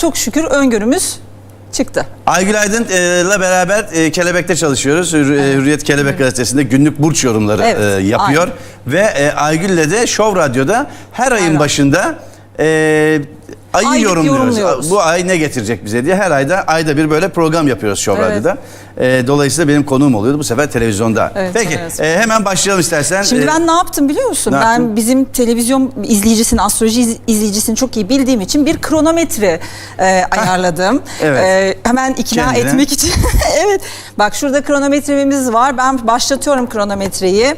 çok şükür öngörümüz çıktı. Aygül Aydın'la beraber e, Kelebek'te çalışıyoruz. E, Hürriyet Kelebek gazetesinde günlük burç yorumları Evet, e, yapıyor. Ve e, Aygül'le de Show Radyo'da her ayın Aynen. başında e, ayı Aylık yorumluyoruz. yorumluyoruz. Bu ay ne getirecek bize diye her ayda ayda bir böyle program yapıyoruz Show Evet. Radyo'da. E, dolayısıyla benim konuğum oluyordu bu sefer televizyonda. Evet, Peki evet. e, hemen başlayalım istersen. Şimdi E, ben ne yaptım biliyor musun? ne ben yaptın? bizim televizyon izleyicisini, astroloji iz- izleyicisini çok iyi bildiğim için bir kronometre e, ayarladım. Evet. E, hemen ikna Kendine. etmek için. evet. Bak şurada kronometremiz var. Ben başlatıyorum kronometreyi.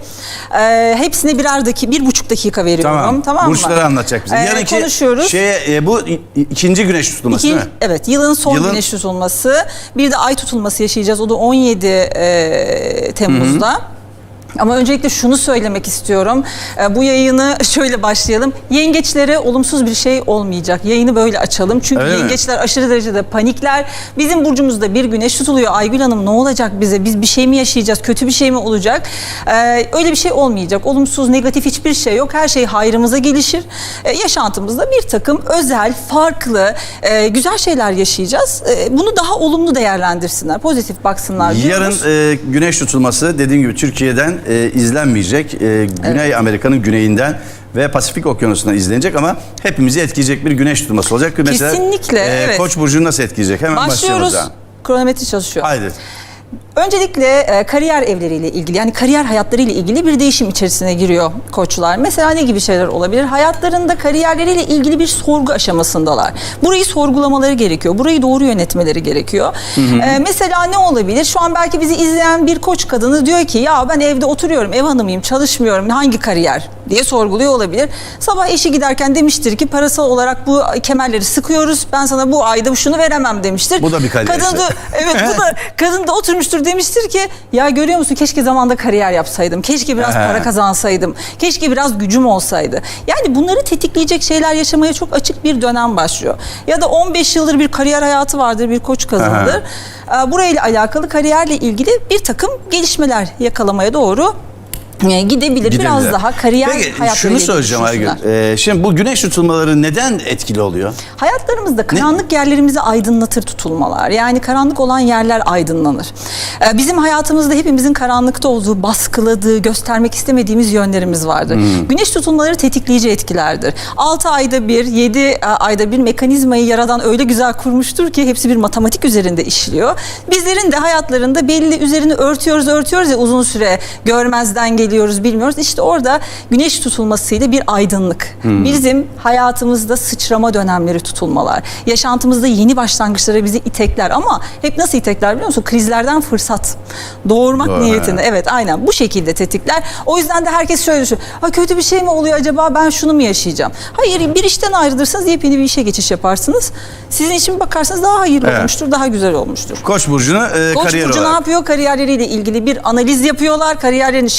E, hepsine birer dakika, bir buçuk dakika veriyorum. Tamam. Tamam, mı? Burçları anlatacak bize. E, Yarınki konuşuyoruz. şeye, e, bu i- ikinci güneş tutulması İki, değil mi? evet yılın son Yılın- güneş tutulması. Bir de ay tutulması yaşayacağız. O da 17 e, Temmuz'da. Ama öncelikle şunu söylemek istiyorum. E, bu yayını şöyle başlayalım. Yengeçlere olumsuz bir şey olmayacak. Yayını böyle açalım. Çünkü Öyle mi? yengeçler aşırı derecede panikler. Bizim burcumuzda bir güneş tutuluyor. Aygül Hanım ne olacak bize? Biz bir şey mi yaşayacağız? Kötü bir şey mi olacak? E, öyle bir şey olmayacak. Olumsuz, negatif hiçbir şey yok. Her şey hayrımıza gelişir. E, yaşantımızda bir takım özel, farklı, e, güzel şeyler yaşayacağız. Bunu daha olumlu değerlendirsinler. Pozitif baksınlar. Yarın e, güneş tutulması dediğim gibi Türkiye'den e, izlenmeyecek. E, Güney Amerika'nın güneyinden ve Pasifik Okyanusu'ndan izlenecek ama hepimizi etkileyecek bir güneş tutulması olacak. Mesela, Kesinlikle, e, evet. Koç burcunu nasıl etkileyecek? Hemen Başlıyoruz. zaman. Kronometre çalışıyor. Haydi. Öncelikle e, kariyer evleriyle ilgili yani kariyer hayatlarıyla ilgili bir değişim içerisine giriyor koçlar. Mesela ne gibi şeyler olabilir? Hayatlarında kariyerleriyle ilgili bir sorgu aşamasındalar. Burayı sorgulamaları gerekiyor. Burayı doğru yönetmeleri gerekiyor. E, mesela ne olabilir? Şu an belki bizi izleyen bir koç kadını diyor ki ya ben evde oturuyorum, ev hanımıyım, çalışmıyorum. Hangi kariyer? diye sorguluyor olabilir. Sabah eşi giderken demiştir ki parasal olarak bu kemerleri sıkıyoruz. Ben sana bu ayda şunu veremem demiştir. Bu da bir kariyer Kadın da, evet bu da kadın da oturmuştur demiştir ki ya görüyor musun keşke zamanda kariyer yapsaydım. Keşke biraz Aha. para kazansaydım. Keşke biraz gücüm olsaydı. Yani bunları tetikleyecek şeyler yaşamaya çok açık bir dönem başlıyor. Ya da 15 yıldır bir kariyer hayatı vardır bir koç. Ee, Burayla alakalı kariyerle ilgili bir takım gelişmeler yakalamaya doğru e, gidebilir. Biraz Gidebilir. daha kariyer Peki hayatlarıyla şunu soracağım Aygül. düşünsünler. E, şimdi bu güneş tutulmaları neden etkili oluyor? Hayatlarımızda karanlık yerlerimizi aydınlatır tutulmalar. Yani karanlık olan yerler aydınlanır. Ee, Bizim hayatımızda hepimizin karanlıkta olduğu, baskıladığı, göstermek istemediğimiz yönlerimiz vardır. Güneş tutulmaları tetikleyici etkilerdir. 6 ayda bir, 7 ayda bir mekanizmayı yaradan öyle güzel kurmuştur ki hepsi bir matematik üzerinde işliyor. Bizlerin de hayatlarında belli üzerini örtüyoruz, örtüyoruz ya uzun süre görmezden geliyoruz, bilmiyoruz. İşte orada güneş tutulmasıyla bir aydınlık. Bizim hayatımızda sıçrama dönemleri tutulmalar. Yaşantımızda yeni başlangıçlara bizi itekler ama hep nasıl itekler biliyor musun? Krizlerden fırsat. Doğurmak Doğru, niyetinde. Evet aynen bu şekilde tetikler. O yüzden de herkes şöyle düşünüyor. Ha, kötü bir şey mi oluyor acaba ben şunu mu yaşayacağım? Hayır bir işten ayrılırsanız yepyeni bir işe geçiş yaparsınız. Sizin için bakarsanız daha hayırlı Evet. olmuştur, daha güzel olmuştur. Koç burcunu e, Koç kariyer burcu ne olarak. yapıyor? Kariyerleriyle ilgili bir analiz yapıyorlar. Kariyerlerini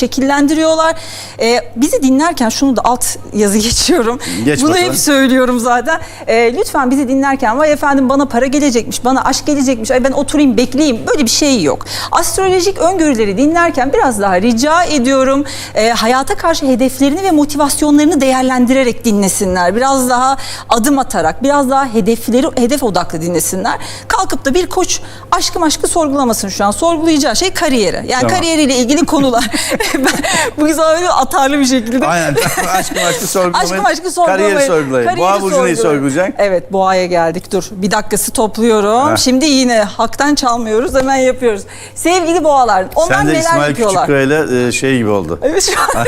şekillendiriyorlar. Ee, bizi dinlerken şunu da alt yazı geçiyorum. Geç Bunu bakalım. hep söylüyorum zaten. Ee, lütfen bizi dinlerken vay efendim bana para gelecekmiş, bana aşk gelecekmiş, ay ben oturayım bekleyeyim. Böyle bir şey yok. Astrolojik öngörüleri dinlerken biraz daha rica ediyorum. e, hayata karşı hedeflerini ve motivasyonlarını değerlendirerek dinlesinler. Biraz daha adım atarak, biraz daha hedefleri hedef odaklı dinlesinler. Kalkıp da bir koç aşkı maşkı sorgulamasın şu an. Sorgulayacağı şey kariyeri. Yani Tamam. kariyeriyle ilgili konular. ben bu güzel atarlı bir şekilde. Aynen. aşkı maşkı sorgulamayın. Aşkı maşkı sorgulamayın. Kariyeri sorgulayın. Kariyeri Boğa burcu neyi sorgulayacak? Evet boğaya geldik dur. Bir dakikası topluyorum. Heh. Şimdi yine haktan çalmıyoruz hemen yapıyoruz. Sevgili boğalar onlar Sen de neler İsmail yapıyorlar? E, şey gibi oldu. Evet şu an.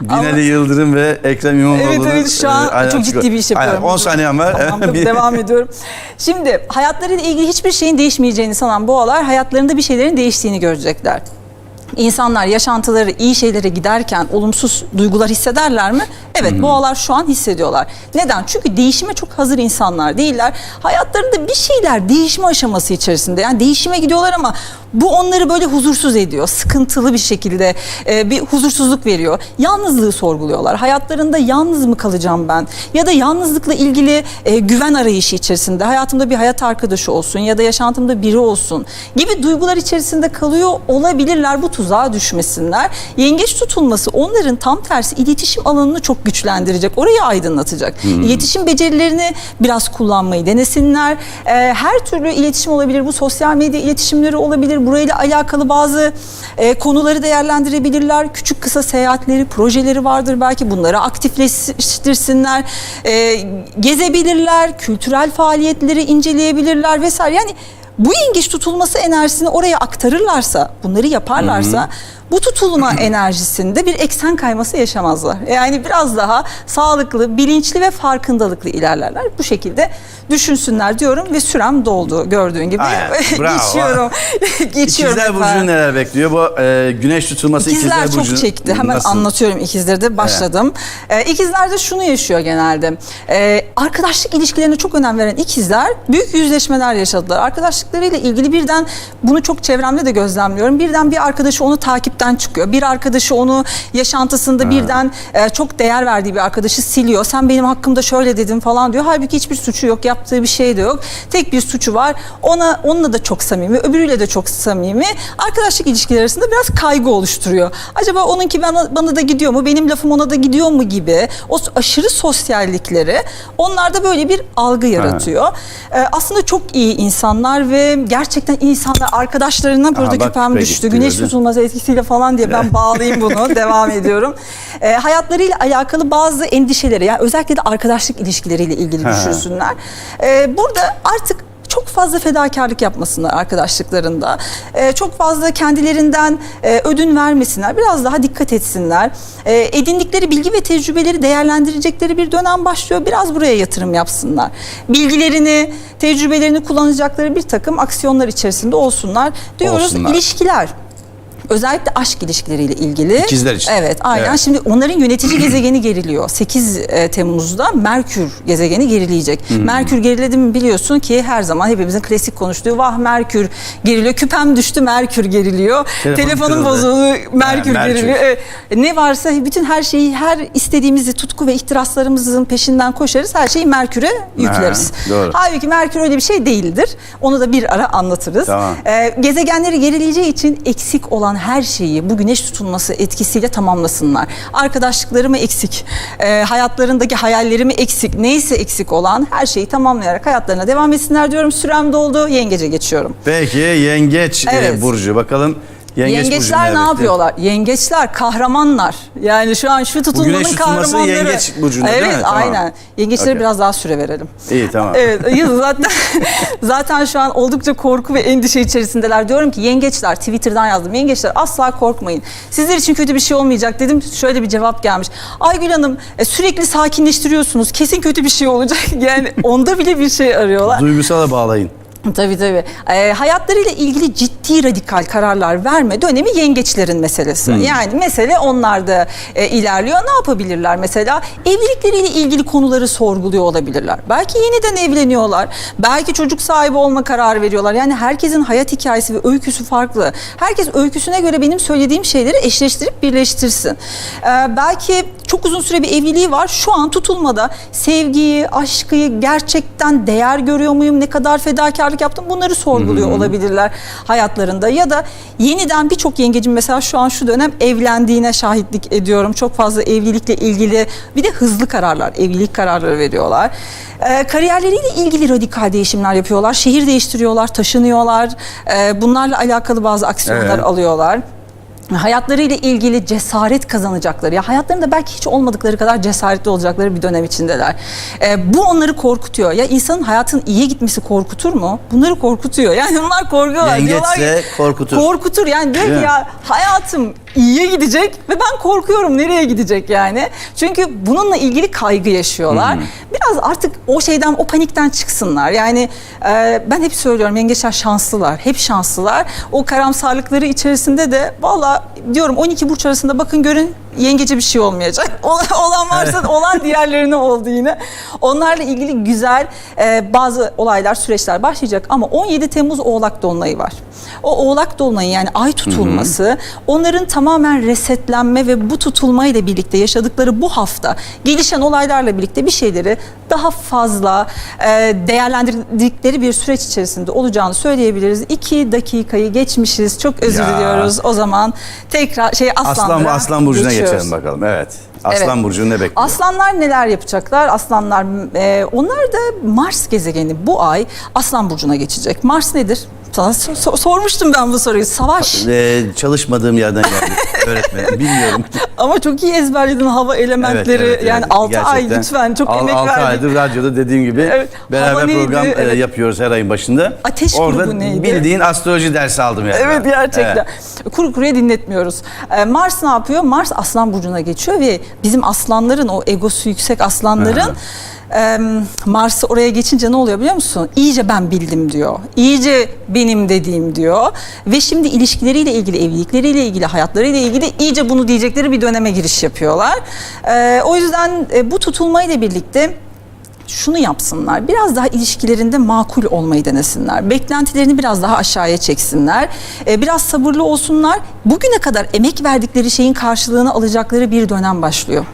Binali Yıldırım ve Ekrem İmamoğlu. Evet evet şu an aynen çok ciddi bir iş yapıyorum. Aynen 10 saniyem var. Tamam, devam ediyorum. Şimdi hayatlarıyla ilgili hiçbir şeyin değişmeyeceğini sanan boğalar hayatlarında bir şeylerin değiştiğini görecekler. İnsanlar yaşantıları iyi şeylere giderken olumsuz duygular hissederler mi? Evet boğalar şu an hissediyorlar. Neden? Çünkü değişime çok hazır insanlar değiller. Hayatlarında bir şeyler değişme aşaması içerisinde. Yani değişime gidiyorlar ama bu onları böyle huzursuz ediyor. Sıkıntılı bir şekilde e, bir huzursuzluk veriyor. Yalnızlığı sorguluyorlar. Hayatlarında yalnız mı kalacağım ben? Ya da yalnızlıkla ilgili e, güven arayışı içerisinde. Hayatımda bir hayat arkadaşı olsun ya da yaşantımda biri olsun gibi duygular içerisinde kalıyor olabilirler. Bu tuzağa düşmesinler. Yengeç tutulması onların tam tersi iletişim alanını çok güçlendirecek. Orayı aydınlatacak. İletişim becerilerini biraz kullanmayı denesinler. Ee, her türlü iletişim olabilir. Bu sosyal medya iletişimleri olabilir. Burayla alakalı bazı e, konuları değerlendirebilirler. Küçük kısa seyahatleri, projeleri vardır belki. Bunları aktifleştirsinler. Ee, gezebilirler. Kültürel faaliyetleri inceleyebilirler vesaire. Yani bu yengeç tutulması enerjisini oraya aktarırlarsa, bunları yaparlarsa bu tutulma enerjisinde bir eksen kayması yaşamazlar. Yani biraz daha sağlıklı, bilinçli ve farkındalıklı ilerlerler. Bu şekilde düşünsünler diyorum ve sürem doldu gördüğün gibi. Aynen, bravo. geçiyorum. geçiyorum İkizler Burcu'nu neler bekliyor? Bu e, güneş tutulması İkizler, İkizler, çok Burcu'nu çekti. Hemen nasıl? anlatıyorum ikizleri de başladım. Ee, ikizler de şunu yaşıyor genelde. Ee, arkadaşlık ilişkilerine çok önem veren ikizler büyük yüzleşmeler yaşadılar. Arkadaşlıklarıyla ilgili birden bunu çok çevremde de gözlemliyorum. Birden bir arkadaşı onu takipten çıkıyor. Bir arkadaşı onu yaşantısında birden e, çok değer verdiği bir arkadaşı siliyor. Sen benim hakkımda şöyle dedin falan diyor. Halbuki hiçbir suçu yok. Yaptığı bir şey de yok. Tek bir suçu var. Ona onunla da çok samimi, öbürüyle de çok samimi. Arkadaşlık ilişkileri arasında biraz kaygı oluşturuyor. Acaba onunki bana, bana da gidiyor mu? Benim lafım ona da gidiyor mu gibi. O aşırı sosyallikleri onlarda böyle bir algı yaratıyor. Ee, aslında çok iyi insanlar ve gerçekten iyi insanlar arkadaşlarına burada bak, küpem küpe düştü. gitti, Güneş gördün. tutulması etkisiyle falan diye ben bağlayayım bunu. devam ediyorum. Ee, hayatlarıyla alakalı bazı endişeleri yani özellikle de arkadaşlık ilişkileriyle ilgili Ha. düşünsünler. Ee, burada artık çok fazla fedakarlık yapmasınlar arkadaşlıklarında. Ee, çok fazla kendilerinden e, ödün vermesinler. Biraz daha dikkat etsinler. Ee, edindikleri bilgi ve tecrübeleri değerlendirecekleri bir dönem başlıyor. Biraz buraya yatırım yapsınlar. Bilgilerini, tecrübelerini kullanacakları bir takım aksiyonlar içerisinde olsunlar. Diyoruz Olsunlar. ilişkiler. Özellikle aşk ilişkileriyle ilgili. İkizler için. Evet aynen. Evet. Şimdi onların yönetici gezegeni geriliyor. 8 e, Temmuz'da Merkür gezegeni gerileyecek. Merkür geriledi mi biliyorsun ki her zaman hepimizin klasik konuştuğu vah Merkür geriliyor. Küpem düştü Merkür geriliyor. Telefonum Telefonum bozuldu Merkür Ha, Merkür. geriliyor. Evet. Ne varsa bütün her şeyi her istediğimizi tutku ve ihtiraslarımızın peşinden koşarız. Her şeyi Merkür'e yükleriz. doğru. Halbuki Merkür öyle bir şey değildir. Onu da bir ara anlatırız. Tamam. Ee, gezegenleri gerileyeceği için eksik olan her şeyi bu güneş tutulması etkisiyle tamamlasınlar. Arkadaşlıkları mı eksik? Ee, hayatlarındaki hayalleri mi eksik? Neyse eksik olan her şeyi tamamlayarak hayatlarına devam etsinler diyorum. Sürem doldu. Yengece geçiyorum. Peki yengeç e, Evet. burcu bakalım. Yengeç burcu Yengeçler neler ne bekliyor? yapıyorlar? Yengeçler kahramanlar. Yani şu an şu tutulmanın güneş tutulması kahramanları. yengeç burcunda değil evet, mi? Tamam. aynen. Yengeçlere Okey. biraz daha süre verelim. İyi tamam. Evet, yıl zaten zaten şu an oldukça korku ve endişe içerisindeler. Diyorum ki yengeçler Twitter'dan yazdım. Yengeçler asla korkmayın. Sizler için kötü bir şey olmayacak dedim. Şöyle bir cevap gelmiş. Aygül Hanım e, sürekli sakinleştiriyorsunuz. Kesin kötü bir şey olacak. Yani onda bile bir şey arıyorlar. Duygusala bağlayın. Tabii tabii. Ee, hayatlarıyla ilgili ciddi radikal kararlar verme dönemi yengeçlerin meselesi. Yani mesele onlarda e, ilerliyor. Ne yapabilirler mesela? Evlilikleriyle ilgili konuları sorguluyor olabilirler. Belki yeniden evleniyorlar. Belki çocuk sahibi olma kararı veriyorlar. Yani herkesin hayat hikayesi ve öyküsü farklı. Herkes öyküsüne göre benim söylediğim şeyleri eşleştirip birleştirsin. Ee, belki çok uzun süre bir evliliği var. Şu an tutulmada sevgiyi, aşkı gerçekten değer görüyor muyum? Ne kadar fedakarlık yaptım? Bunları sorguluyor olabilirler hayatlarında. Ya da yeniden birçok yengecim mesela şu an şu dönem evlendiğine şahitlik ediyorum. Çok fazla evlilikle ilgili bir de hızlı kararlar, evlilik kararları veriyorlar. Ee, kariyerleriyle ilgili radikal değişimler yapıyorlar. Şehir değiştiriyorlar, taşınıyorlar. Ee, bunlarla alakalı bazı aksiyonlar Evet. alıyorlar hayatlarıyla ilgili cesaret kazanacakları ya hayatlarında belki hiç olmadıkları kadar cesaretli olacakları bir dönem içindeler. Ee, bu onları korkutuyor. Ya insanın hayatın iyiye gitmesi korkutur mu? Bunları korkutuyor. Yani bunlar korkuyorlar. Diyorlar ki- Yengeçse korkutur. Korkutur. Yani diyor ki ya hayatım iyiye gidecek ve ben korkuyorum nereye gidecek yani. Çünkü bununla ilgili kaygı yaşıyorlar. Biraz artık o şeyden o panikten çıksınlar. Yani e, ben hep söylüyorum yengeçler şanslılar. Hep şanslılar. O karamsarlıkları içerisinde de valla diyorum 12 burç arasında bakın görün yengece bir şey olmayacak. Ol- olan varsa olan diğerlerine oldu yine. Onlarla ilgili güzel e, bazı olaylar, süreçler başlayacak ama 17 Temmuz Oğlak Dolunay'ı var. O Oğlak Dolunay'ı yani ay tutulması onların tamamen resetlenme ve bu tutulmayla birlikte yaşadıkları bu hafta gelişen olaylarla birlikte bir şeyleri daha fazla e, değerlendirdikleri bir süreç içerisinde olacağını söyleyebiliriz. İki dakikayı geçmişiz. Çok özür Ya. diliyoruz. O zaman tekrar şey Aslan Aslanlara Aslan burcuna geçiyoruz. geçelim bakalım. Evet. Aslan Evet. burcu ne bekliyor? Aslanlar neler yapacaklar? Aslanlar e, onlar da Mars gezegeni bu ay Aslan burcuna geçecek. Mars nedir? Sana so- so- sormuştum ben bu soruyu. Savaş. Ee, çalışmadığım yerden geldi öğretmenim. Bilmiyorum. Ama çok iyi ezberledin hava elementleri. Evet, evet, yani evet. 6 ay Gerçekten. lütfen çok Al- emek altı verdik. aydır radyoda dediğim gibi Evet. beraber Hava neydi? program e, Evet. yapıyoruz her ayın başında. Ateş Orada grubu neydi? bildiğin astroloji dersi aldım yani. Evet gerçekten. Kuru kuruya dinletmiyoruz. Ee, Mars ne yapıyor? Mars Aslan burcuna geçiyor ve bizim aslanların o egosu yüksek aslanların e, Mars'ı oraya geçince ne oluyor biliyor musun? İyice ben bildim diyor. İyice benim dediğim diyor. Ve şimdi ilişkileriyle ilgili, evlilikleriyle ilgili, hayatlarıyla ilgili iyice bunu diyecekleri bir döneme giriş yapıyorlar. Ee, o yüzden e, bu tutulmayla birlikte şunu yapsınlar. Biraz daha ilişkilerinde makul olmayı denesinler. Beklentilerini biraz daha aşağıya çeksinler. Ee, biraz sabırlı olsunlar. Bugüne kadar emek verdikleri şeyin karşılığını alacakları bir dönem başlıyor.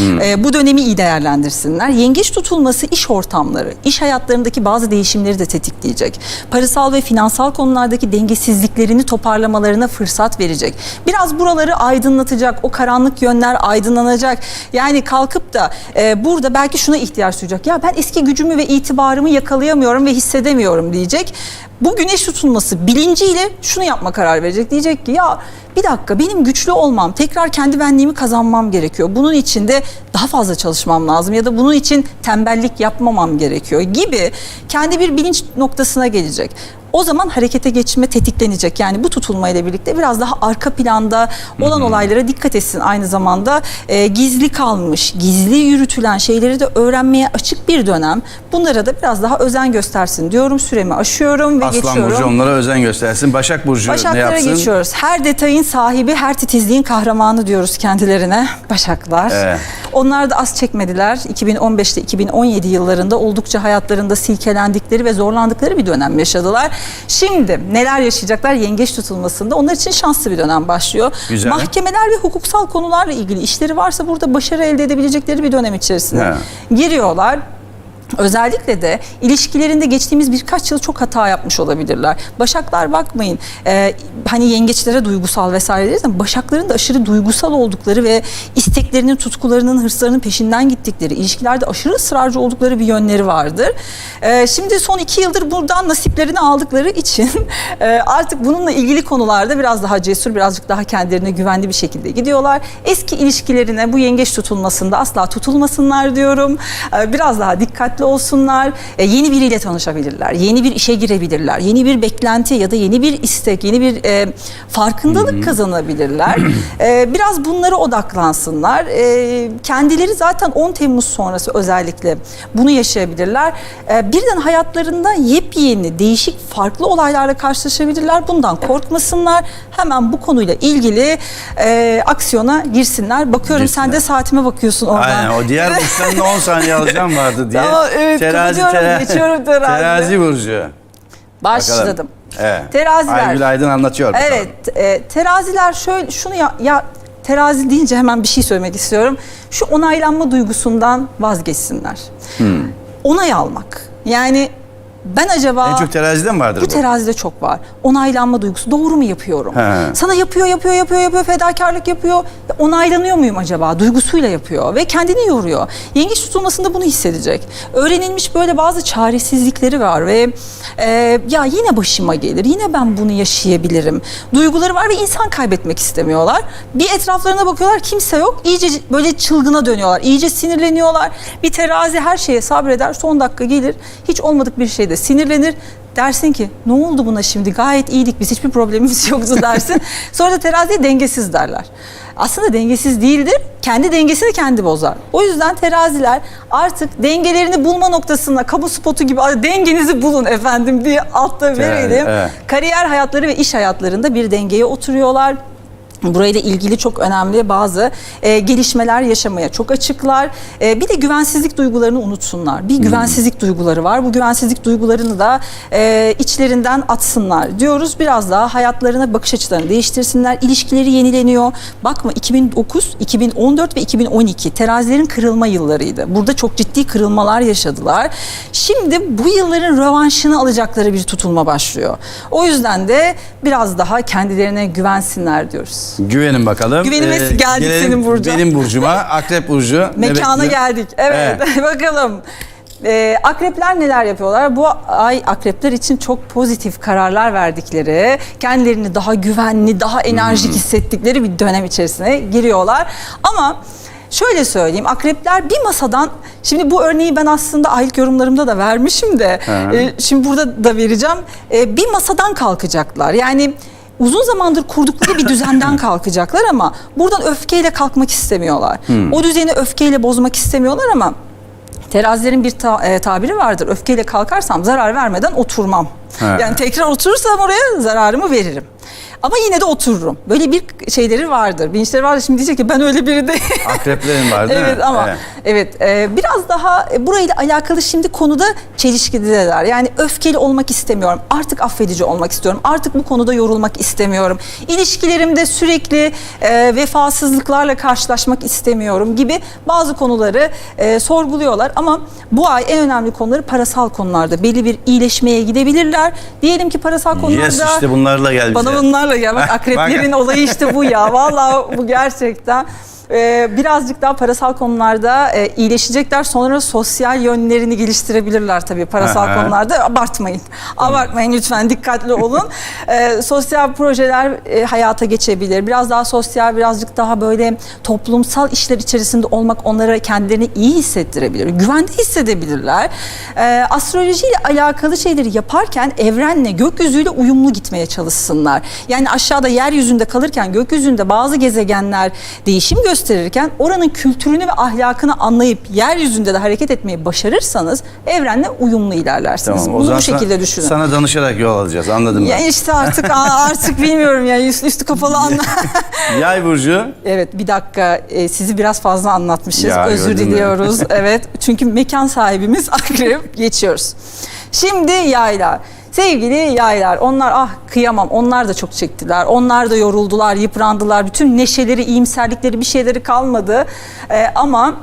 Ee, bu dönemi iyi değerlendirsinler. Yengeç tutulması iş ortamları, iş hayatlarındaki bazı değişimleri de tetikleyecek. Parasal ve finansal konulardaki dengesizliklerini toparlamalarına fırsat verecek. Biraz buraları aydınlatacak, o karanlık yönler aydınlanacak. Yani kalkıp da e, burada belki şuna ihtiyaç duyacak. Ya ben eski gücümü ve itibarımı yakalayamıyorum ve hissedemiyorum diyecek. Bu güneş tutulması bilinciyle şunu yapma karar verecek. Diyecek ki ya bir dakika benim güçlü olmam, tekrar kendi benliğimi kazanmam gerekiyor. Bunun için de daha fazla çalışmam lazım ya da bunun için tembellik yapmamam gerekiyor gibi kendi bir bilinç noktasına gelecek. O zaman harekete geçme tetiklenecek. Yani bu tutulmayla birlikte biraz daha arka planda olan olaylara dikkat etsin. Aynı zamanda e, gizli kalmış, gizli yürütülen şeyleri de öğrenmeye açık bir dönem. Bunlara da biraz daha özen göstersin diyorum. Süremi aşıyorum ve Aslan geçiyorum. burcu onlara özen göstersin. Başak burcu ne Başaklara yapsın? geçiyoruz. Her detayın sahibi, her titizliğin kahramanı diyoruz kendilerine. Başaklar. Evet. Onlar da az çekmediler. 2015'te 2017 yıllarında oldukça hayatlarında silkelendikleri ve zorlandıkları bir dönem yaşadılar. Şimdi neler yaşayacaklar yengeç tutulmasında? Onlar için şanslı bir dönem başlıyor. Güzel. Mahkemeler ve hukuksal konularla ilgili işleri varsa burada başarı elde edebilecekleri bir dönem içerisine Evet. giriyorlar. Özellikle de ilişkilerinde geçtiğimiz birkaç yıl çok hata yapmış olabilirler. Başaklar bakmayın e, hani yengeçlere duygusal vesaire deriz ama başakların da aşırı duygusal oldukları ve isteklerinin, tutkularının, hırslarının peşinden gittikleri, ilişkilerde aşırı ısrarcı oldukları bir yönleri vardır. E, şimdi son iki yıldır buradan nasiplerini aldıkları için e, artık bununla ilgili konularda biraz daha cesur, birazcık daha kendilerine güvenli bir şekilde gidiyorlar. Eski ilişkilerine bu yengeç tutulmasında asla tutulmasınlar diyorum. E, biraz daha dikkatli olsunlar. E, yeni biriyle tanışabilirler. Yeni bir işe girebilirler. Yeni bir beklenti ya da yeni bir istek, yeni bir e, farkındalık kazanabilirler. E, biraz bunlara odaklansınlar. E, kendileri zaten 10 Temmuz sonrası özellikle bunu yaşayabilirler. E, birden hayatlarında yepyeni, değişik, farklı olaylarla karşılaşabilirler. Bundan korkmasınlar. Hemen bu konuyla ilgili e, aksiyona girsinler. Bakıyorum Girsinler. sen de saatime bakıyorsun oradan. Aynen o diğer burçlarında 10 saniye alacağım vardı diye. Tamam, evet, kapatıyorum, geçiyorum terazi. Terazi burcu. Başladım. Bakalım. Evet. Teraziler. Aygül Aydın anlatıyor. bakalım. Evet, e, teraziler şöyle şunu ya, ya terazi deyince hemen bir şey söylemek istiyorum. Şu onaylanma duygusundan vazgeçsinler. Onay almak. Yani ben acaba. En çok terazide mi vardır bu bu? terazide çok var. Onaylanma duygusu. Doğru mu yapıyorum? He. Sana yapıyor, yapıyor, yapıyor, yapıyor, fedakarlık yapıyor. Ya Onaylanıyor muyum acaba? Duygusuyla yapıyor ve kendini yoruyor. Yengeç tutulmasında bunu hissedecek. Öğrenilmiş böyle bazı çaresizlikleri var ve e, ya yine başıma gelir, yine ben bunu yaşayabilirim. Duyguları var ve insan kaybetmek istemiyorlar. Bir etraflarına bakıyorlar, kimse yok. İyice böyle çılgına dönüyorlar, iyice sinirleniyorlar. Bir terazi her şeye sabreder, son dakika gelir, hiç olmadık bir şeyde sinirlenir. Dersin ki ne oldu buna şimdi gayet iyiydik biz hiçbir problemimiz yoktu dersin. Sonra da teraziye dengesiz derler. Aslında dengesiz değildir. Kendi dengesini kendi bozar. O yüzden teraziler artık dengelerini bulma noktasına kamu spotu gibi "Ay, dengenizi bulun efendim diye altta verelim. evet. Kariyer hayatları ve iş hayatlarında bir dengeye oturuyorlar. Burayla ilgili çok önemli bazı e, gelişmeler yaşamaya çok açıklar. E, bir de güvensizlik duygularını unutsunlar. Bir güvensizlik duyguları var. Bu güvensizlik duygularını da e, içlerinden atsınlar diyoruz. Biraz daha hayatlarına bakış açılarını değiştirsinler. İlişkileri yenileniyor. Bakma 2009, 2014 ve 2012 terazilerin kırılma yıllarıydı. Burada çok ciddi kırılmalar yaşadılar. Şimdi bu yılların rövanşını alacakları bir tutulma başlıyor. O yüzden de biraz daha kendilerine güvensinler diyoruz. Güvenin bakalım. Güvenime geldik gelelim senin burcuna. Benim burcuma. Akrep burcu. Mekana geldik. Evet, bakalım. Ee, akrepler neler yapıyorlar? Bu ay akrepler için çok pozitif kararlar verdikleri, kendilerini daha güvenli, daha enerjik hissettikleri bir dönem içerisine giriyorlar. Ama şöyle söyleyeyim, akrepler bir masadan, şimdi bu örneği ben aslında aylık yorumlarımda da vermişim de, Hı. e, şimdi burada da vereceğim. E, bir masadan kalkacaklar. Yani uzun zamandır kurdukları bir düzenden kalkacaklar ama buradan öfkeyle kalkmak istemiyorlar. O düzeni öfkeyle bozmak istemiyorlar ama terazilerin bir ta- e, tabiri vardır. Öfkeyle kalkarsam zarar vermeden oturmam. He. Yani tekrar oturursam oraya zararımı veririm. Ama yine de otururum. Böyle bir şeyleri vardır. Bilinçleri vardır. Şimdi diyecek ki ben öyle biri değilim. Akreplerin var değil mi? evet ama Evet. evet, e, biraz daha e, burayla alakalı şimdi konuda çelişkideler. Yani öfkeli olmak istemiyorum. Artık affedici olmak istiyorum. Artık bu konuda yorulmak istemiyorum. İlişkilerimde sürekli e, vefasızlıklarla karşılaşmak istemiyorum gibi bazı konuları e, sorguluyorlar ama bu ay en önemli konuları parasal konularda belli bir iyileşmeye gidebilirler. Diyelim ki parasal konularda Yes işte bunlarla gel bize. bana bunlarla gel. Bak akreplerin olayı işte bu ya. Vallahi bu gerçekten. Ee, birazcık daha parasal konularda e, iyileşecekler. Sonra sosyal yönlerini geliştirebilirler tabii parasal Aha. konularda. Abartmayın. Abartmayın lütfen dikkatli olun. Ee, sosyal projeler e, hayata geçebilir. Biraz daha sosyal, birazcık daha böyle toplumsal işler içerisinde olmak onlara kendilerini iyi hissettirebilir. Güvende hissedebilirler. Ee, astrolojiyle alakalı şeyleri yaparken evrenle, gökyüzüyle uyumlu gitmeye çalışsınlar. Yani aşağıda yeryüzünde kalırken gökyüzünde bazı gezegenler değişim gösterirken oranın kültürünü ve ahlakını anlayıp yeryüzünde de hareket etmeyi başarırsanız evrenle uyumlu ilerlersiniz. Tamam, o Bunu bu şekilde sana, düşünün. Sana danışarak yol alacağız anladım Ya ben. işte artık artık bilmiyorum ya üstü, üstü kapalı anla. Yay burcu. evet bir dakika e, sizi biraz fazla anlatmışız. Ya, Özür diliyoruz. evet çünkü mekan sahibimiz akrep geçiyoruz. Şimdi yaylar. Sevgili yaylar onlar ah kıyamam onlar da çok çektiler. Onlar da yoruldular, yıprandılar. Bütün neşeleri, iyimserlikleri bir şeyleri kalmadı. E, ama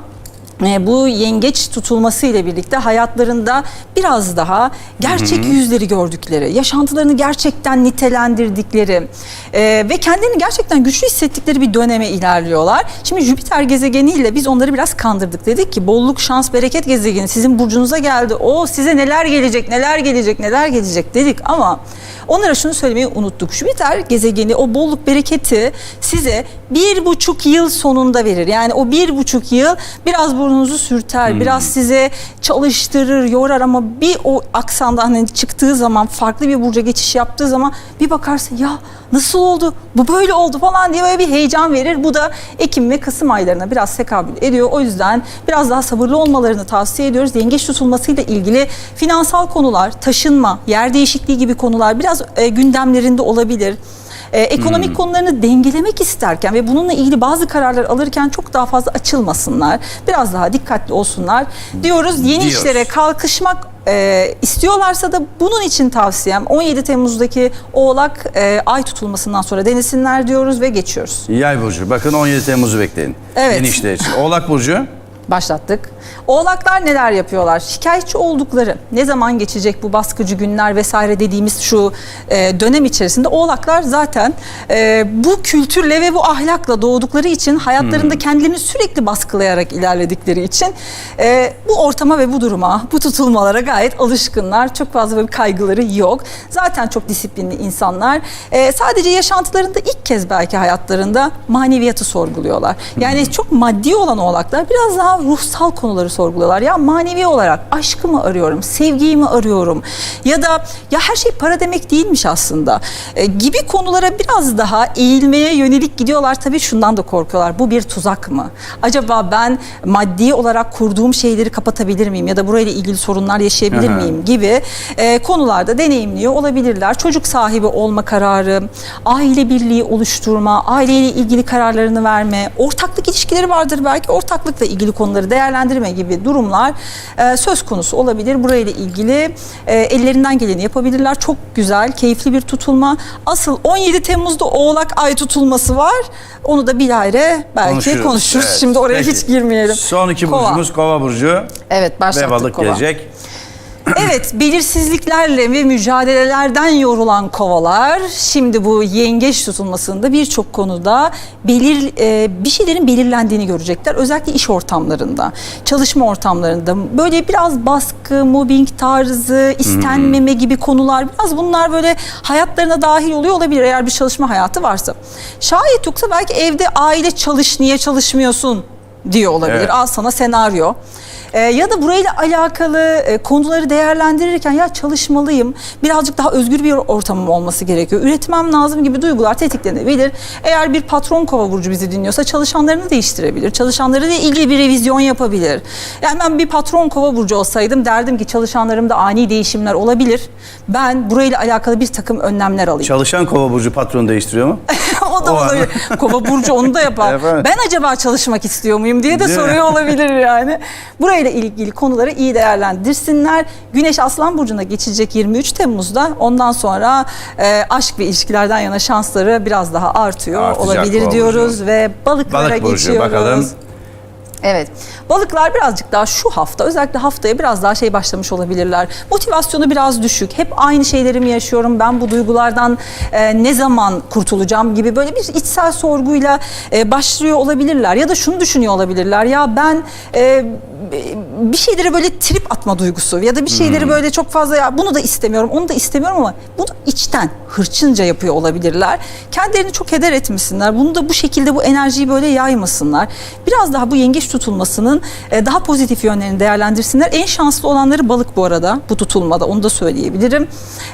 bu yengeç tutulması ile birlikte hayatlarında biraz daha gerçek yüzleri gördükleri, yaşantılarını gerçekten nitelendirdikleri e, ve kendilerini gerçekten güçlü hissettikleri bir döneme ilerliyorlar. Şimdi Jüpiter gezegeniyle biz onları biraz kandırdık. Dedik ki bolluk, şans, bereket gezegeni sizin burcunuza geldi. O size neler gelecek, neler gelecek, neler gelecek dedik ama Onlara şunu söylemeyi unuttuk. Jüpiter gezegeni o bolluk bereketi size bir buçuk yıl sonunda verir. Yani o bir buçuk yıl biraz burnunuzu sürter, biraz size çalıştırır, yorar ama bir o aksandan hani çıktığı zaman farklı bir burca geçiş yaptığı zaman bir bakarsın ya nasıl oldu, bu böyle oldu falan diye böyle bir heyecan verir. Bu da Ekim ve Kasım aylarına biraz tekabül ediyor. O yüzden biraz daha sabırlı olmalarını tavsiye ediyoruz. Yengeç tutulmasıyla ilgili finansal konular, taşınma, yer değişikliği gibi konular biraz e, gündemlerinde olabilir. E, ekonomik konularını dengelemek isterken ve bununla ilgili bazı kararlar alırken çok daha fazla açılmasınlar. Biraz daha dikkatli olsunlar diyoruz. Yeni Diyoruz. işlere kalkışmak e, istiyorlarsa da bunun için tavsiyem 17 Temmuz'daki Oğlak e, ay tutulmasından sonra denesinler diyoruz ve geçiyoruz. Yay burcu. Bakın 17 Temmuz'u bekleyin. Evet. Yeni işler için. Oğlak burcu. Başlattık. Oğlaklar neler yapıyorlar? Şikayetçi oldukları, ne zaman geçecek bu baskıcı günler vesaire dediğimiz şu e, dönem içerisinde oğlaklar zaten e, bu kültürle ve bu ahlakla doğdukları için hayatlarında kendilerini sürekli baskılayarak ilerledikleri için e, bu ortama ve bu duruma, bu tutulmalara gayet alışkınlar. Çok fazla böyle kaygıları yok. Zaten çok disiplinli insanlar. E, sadece yaşantılarında ilk kez belki hayatlarında maneviyatı sorguluyorlar. Yani çok maddi olan oğlaklar biraz daha daha ruhsal konuları sorguluyorlar. Ya manevi olarak aşkı mı arıyorum, sevgiyi mi arıyorum ya da ya her şey para demek değilmiş aslında e, gibi konulara biraz daha eğilmeye yönelik gidiyorlar. Tabii şundan da korkuyorlar. Bu bir tuzak mı? Acaba ben maddi olarak kurduğum şeyleri kapatabilir miyim ya da burayla ilgili sorunlar yaşayabilir Aha. miyim gibi e, konularda deneyimliyor olabilirler. Çocuk sahibi olma kararı, aile birliği oluşturma, aileyle ilgili kararlarını verme, ortaklık ilişkileri vardır belki ortaklıkla ilgili konuları değerlendirme gibi durumlar e, söz konusu olabilir. Burayla ilgili e, ellerinden geleni yapabilirler. Çok güzel, keyifli bir tutulma. Asıl 17 Temmuz'da Oğlak Ay tutulması var. Onu da bir ayrı belki konuşuruz. Evet. Şimdi oraya Peki. hiç girmeyelim. Son iki Kova. burcumuz Kova burcu Evet, başlattık ve balık kova. gelecek. Evet, belirsizliklerle ve mücadelelerden yorulan kovalar şimdi bu yengeç tutulmasında birçok konuda belir e, bir şeylerin belirlendiğini görecekler. Özellikle iş ortamlarında, çalışma ortamlarında böyle biraz baskı, mobbing tarzı, istenmeme gibi konular biraz bunlar böyle hayatlarına dahil oluyor olabilir eğer bir çalışma hayatı varsa. Şayet yoksa belki evde aile çalış niye çalışmıyorsun diyor olabilir. Evet. Al sana senaryo. Ee, ya da burayla alakalı e, konuları değerlendirirken ya çalışmalıyım, birazcık daha özgür bir ortamım olması gerekiyor, üretmem lazım gibi duygular tetiklenebilir. Eğer bir patron kova burcu bizi dinliyorsa çalışanlarını değiştirebilir, çalışanlarıyla ilgili bir revizyon yapabilir. Yani ben bir patron kova burcu olsaydım derdim ki çalışanlarımda ani değişimler olabilir. Ben burayla alakalı bir takım önlemler alayım. Çalışan Kova burcu patronu değiştiriyor mu? o da O olabilir. Kova burcu onu da yapar. Efendim? ben acaba çalışmak istiyor muyum diye de Değil mi? soruyor olabilir yani. Burayla ilgili konuları iyi değerlendirsinler. Güneş Aslan burcuna geçecek 23 Temmuz'da. Ondan sonra e, aşk ve ilişkilerden yana şansları biraz daha artıyor Artacak olabilir Kova diyoruz ve balıklara Balık burcu geçiyoruz. bakalım. Evet. Balıklar birazcık daha şu hafta özellikle haftaya biraz daha şey başlamış olabilirler. Motivasyonu biraz düşük. Hep aynı şeyleri mi yaşıyorum? Ben bu duygulardan e, ne zaman kurtulacağım gibi böyle bir içsel sorguyla e, başlıyor olabilirler. Ya da şunu düşünüyor olabilirler. Ya ben e, bir şeylere böyle trip atma duygusu ya da bir şeyleri böyle çok fazla ya bunu da istemiyorum, onu da istemiyorum ama bunu içten hırçınca yapıyor olabilirler. Kendilerini çok heder etmesinler. Bunu da bu şekilde bu enerjiyi böyle yaymasınlar. Biraz daha bu yengeç tutulmasının e, daha pozitif yönlerini değerlendirsinler. En şanslı olanları balık bu arada bu tutulmada onu da söyleyebilirim.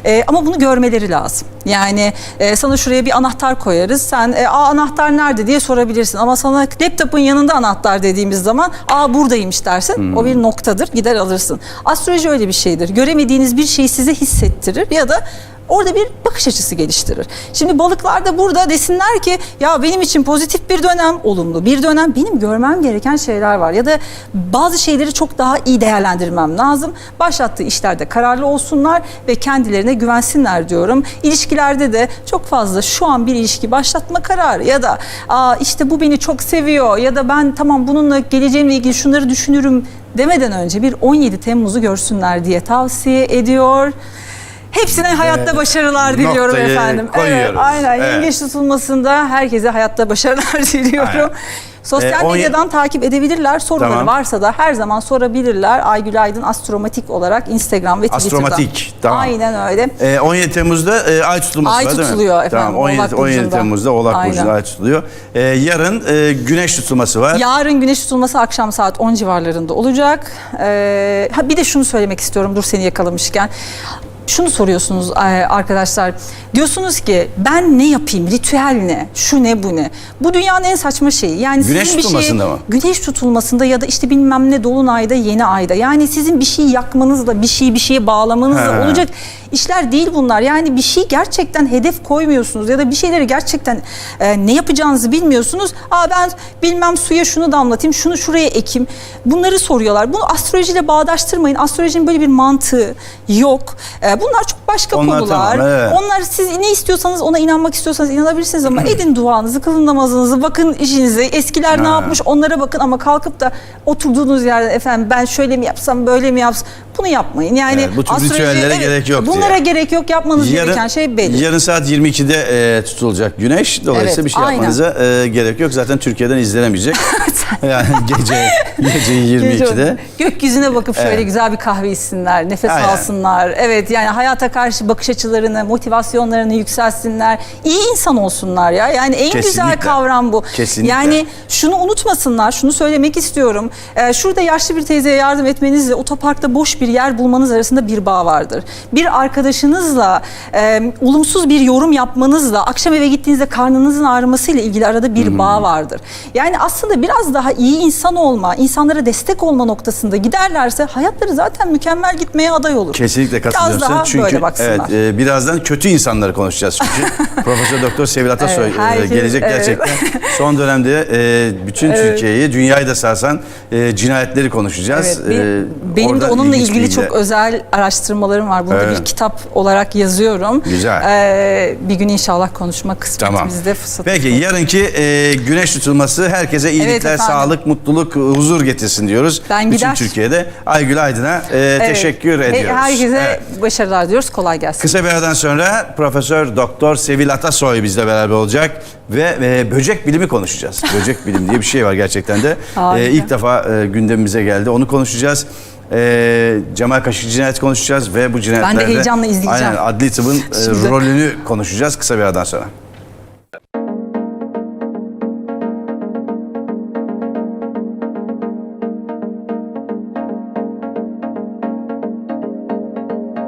E, ama bunu görmeleri lazım. Yani e, sana şuraya bir anahtar koyarız. Sen e, Aa, anahtar nerede diye sorabilirsin. Ama sana laptopun yanında anahtar dediğimiz zaman aa buradaymış dersin. O bir noktadır. Gider alırsın. Astroloji öyle bir şeydir. Göremediğiniz bir şeyi size hissettirir ya da Orada bir bakış açısı geliştirir. Şimdi balıklar da burada desinler ki ya benim için pozitif bir dönem, olumlu bir dönem benim görmem gereken şeyler var. Ya da bazı şeyleri çok daha iyi değerlendirmem lazım. Başlattığı işlerde kararlı olsunlar ve kendilerine güvensinler diyorum. İlişkilerde de çok fazla şu an bir ilişki başlatma kararı ya da Aa, işte bu beni çok seviyor ya da ben tamam bununla geleceğimle ilgili şunları düşünürüm demeden önce bir 17 Temmuz'u görsünler diye tavsiye ediyor. Hepsine hayatta başarılar diliyorum noktayı efendim. Evet, koyuyoruz. aynen. Evet. Yengeç tutulmasında herkese hayatta başarılar diliyorum. Aynen. Sosyal Ee, on- medyadan takip edebilirler. Soruları Tamam. varsa da her zaman sorabilirler. Aygül Aydın Astromatik olarak Instagram ve Twitter'da. Astromatik, tamam. Aynen öyle. Ee, 17 Temmuz'da e, ay tutulması Ay var değil mi? tutuluyor efendim, Tamam, 17, Oğlak 17 Burcu'nda. Temmuz'da Oğlak Aynen. Burcu'nda ay tutuluyor. Ee, yarın e, güneş tutulması var. Yarın güneş tutulması akşam saat 10 civarlarında olacak. Ee, ha bir de şunu söylemek istiyorum dur seni yakalamışken. Şunu soruyorsunuz e, arkadaşlar. Diyorsunuz ki ben ne yapayım? Ritüel ne? Şu ne bu ne? Bu dünyanın en saçma şeyi. Yani Güneş sizin bir tutulmasında şeyi, mı? Güneş tutulmasında ya da işte bilmem ne dolunayda yeni ayda. Yani sizin bir şeyi yakmanızla bir şeyi bir şeye bağlamanızla He. olacak işler değil bunlar. Yani bir şey gerçekten hedef koymuyorsunuz ya da bir şeyleri gerçekten e, ne yapacağınızı bilmiyorsunuz. Aa ben bilmem suya şunu damlatayım, şunu şuraya ekeyim. Bunları soruyorlar. Bunu astrolojiyle bağdaştırmayın. Astrolojinin böyle bir mantığı yok. E, bunlar çok başka Onlar konular. tamam, evet. Onlar siz ne istiyorsanız ona inanmak istiyorsanız inanabilirsiniz ama edin duanızı, kılın namazınızı, bakın işinize. Eskiler ne Ha. yapmış onlara bakın ama kalkıp da oturduğunuz yerde efendim ben şöyle mi yapsam, böyle mi yapsam bunu yapmayın. Yani Evet, bu tür ritüellere gerek yok diye. Bunlara gerek yok. Yapmanız gereken şey belli. yarın saat 22'de e, tutulacak güneş. Dolayısıyla Evet, bir şey aynen. yapmanıza e, gerek yok. Zaten Türkiye'den izlenemeyecek. yani gece gece Gece 22'de. Gökyüzüne bakıp şöyle Evet. güzel bir kahve içsinler, nefes Aynen. alsınlar. Evet yani hayata karşı bakış açılarını, motivasyonlarını yükselsinler. İyi insan olsunlar ya. Yani en güzel Kesinlikle. kavram bu. Kesinlikle. Yani şunu unutmasınlar, şunu söylemek istiyorum. Ee, şurada yaşlı bir teyzeye yardım etmenizle otoparkta boş bir yer bulmanız arasında bir bağ vardır. Bir arkadaşınızla e, olumsuz bir yorum yapmanızla akşam eve gittiğinizde karnınızın ağrımasıyla ilgili arada bir bağ vardır. Yani aslında biraz daha iyi insan olma, insanlara destek olma noktasında giderlerse hayatları zaten mükemmel gitmeye aday olur. Kesinlikle Biraz katılıyorum. daha sana. Çünkü böyle baksınlar. evet, e, birazdan kötü insanları konuşacağız çünkü. Profesör Doktor Sevil Atasoy Evet, e, herkes- gelecek evet. gerçekten. Son dönemde e, bütün Türkiye'yi, dünyayı da sarsan e, cinayetleri konuşacağız. Evet, benim, E, benim de onunla ilgili çok özel araştırmalarım var. Bunu da Evet. bir kitap olarak yazıyorum. Güzel. Ee, bir gün inşallah konuşma Tamam. kısmetimizde fırsat Peki yarınki e, güneş tutulması herkese iyilikler, efendim. sağlık, mutluluk, huzur getirsin diyoruz. Ben Bütün gider. Türkiye'de Aygül Aydın'a e, Evet. teşekkür ediyoruz. Herkese Evet. başarılar diyoruz. Kolay gelsin. Kısa bir aradan sonra Profesör Doktor Sevil Atasoy bizle beraber olacak ve e, böcek bilimi konuşacağız. Böcek bilim diye bir şey var gerçekten de. E, ilk defa e, gündemimize geldi. Onu konuşacağız. E, Cemal Kaşık cinayet konuşacağız ve bu cinayetlerde heyecanla izleyeceğim. Aynen adli tıbbın e, rolünü konuşacağız kısa bir aradan sonra.